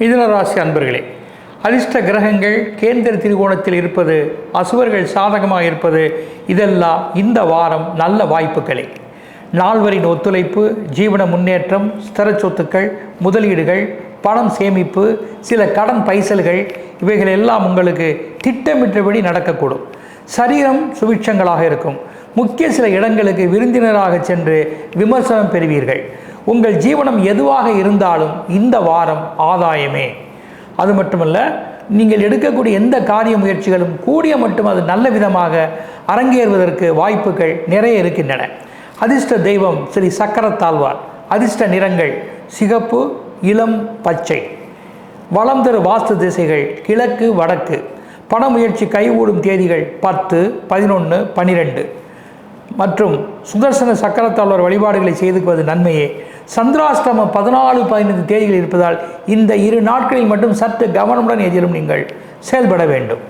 மிதுனராசி அன்பர்களே அதிர்ஷ்ட கிரகங்கள் கேந்திர திரிகோணத்தில் இருப்பது அசுவர்கள் சாதகமாக இருப்பது இதெல்லாம் இந்த வாரம் நல்ல வாய்ப்புகளே. நால்வரின் ஒத்துழைப்பு ஜீவன முன்னேற்றம் ஸ்திர சொத்துக்கள் முதலீடுகள் பணம் சேமிப்பு சில கடன் பைசல்கள் இவைகள் எல்லாம் உங்களுக்கு திட்டமிட்டபடி நடக்கக்கூடும். சரீரம் சுபிட்சங்களாக இருக்கும். முக்கிய சில இடங்களுக்கு விருந்தினராக சென்று விமர்சனம் பெறுவீர்கள். உங்கள் ஜீவனம் எதுவாக இருந்தாலும் இந்த வாரம் ஆதாயமே. அது மட்டுமல்ல நீங்கள் எடுக்கக்கூடிய எந்த காரிய முயற்சிகளும் கூடிய மட்டும் அது நல்ல விதமாக அரங்கேறுவதற்கு வாய்ப்புகள் நிறைய இருக்கின்றன. அதிர்ஷ்ட தெய்வம் ஸ்ரீ சக்கரத்தாழ்வார். அதிர்ஷ்ட நிறங்கள் சிகப்பு இளம் பச்சை. வளம் தரு வாஸ்து திசைகள் கிழக்கு வடக்கு. பண முயற்சி கைகூடும் தேதிகள் பத்து பதினொன்று பன்னிரெண்டு மற்றும் சுதர்சன சக்கரத்தாழ்வார் வழிபாடுகளை செய்துக்குவது நன்மையே. சந்திராஷ்டமம் பதினாலு பதினைந்து தேதிகள் இருப்பதால் இந்த இரு நாட்களில் மட்டும் சற்று கவனமுடன் எதிரும் நீங்கள் செயல்பட வேண்டும்.